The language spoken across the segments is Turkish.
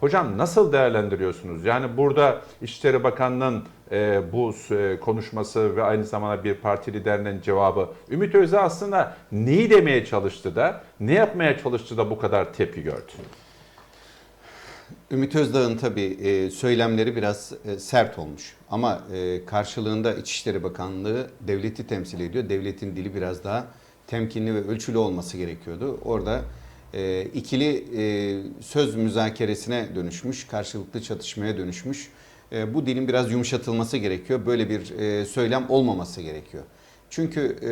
Hocam nasıl değerlendiriyorsunuz? Yani burada İçişleri Bakanı'nın e, bu e, konuşması ve aynı zamanda bir parti liderinin cevabı Ümit Özdağ aslında neyi demeye çalıştı da ne yapmaya çalıştı da bu kadar tepki gördü? Ümit Özdağ'ın tabii e, söylemleri biraz e, sert olmuş. Ama e, karşılığında İçişleri Bakanlığı devleti temsil ediyor. Devletin dili biraz daha temkinli ve ölçülü olması gerekiyordu. Orada e, ikili e, söz müzakeresine dönüşmüş, karşılıklı çatışmaya dönüşmüş. E, bu dilin biraz yumuşatılması gerekiyor. Böyle bir e, söylem olmaması gerekiyor. Çünkü e,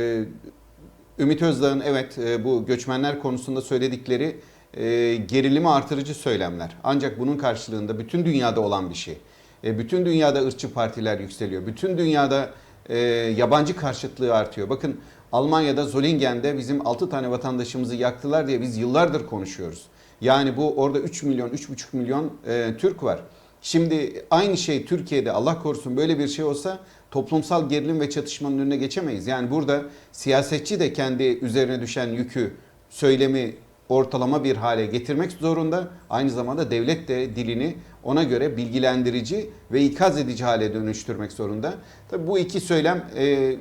Ümit Özdağ'ın evet e, bu göçmenler konusunda söyledikleri e, gerilimi artırıcı söylemler. Ancak bunun karşılığında bütün dünyada olan bir şey. E, bütün dünyada ırkçı partiler yükseliyor. Bütün dünyada e, yabancı karşıtlığı artıyor. Bakın Almanya'da Zollingen'de bizim 6 tane vatandaşımızı yaktılar diye biz yıllardır konuşuyoruz. Yani bu orada 3 milyon, 3,5 milyon e, Türk var. Şimdi aynı şey Türkiye'de Allah korusun böyle bir şey olsa toplumsal gerilim ve çatışmanın önüne geçemeyiz. Yani burada siyasetçi de kendi üzerine düşen yükü, söylemi ortalama bir hale getirmek zorunda. Aynı zamanda devlet de dilini ona göre bilgilendirici ve ikaz edici hale dönüştürmek zorunda. Tabii bu iki söylem e,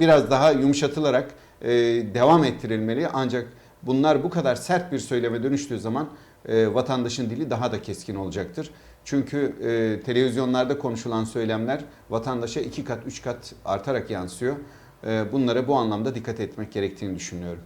biraz daha yumuşatılarak e, devam ettirilmeli. Ancak bunlar bu kadar sert bir söyleme dönüştüğü zaman e, vatandaşın dili daha da keskin olacaktır. Çünkü e, televizyonlarda konuşulan söylemler vatandaşa iki kat, üç kat artarak yansıyor. E, bunlara bu anlamda dikkat etmek gerektiğini düşünüyorum.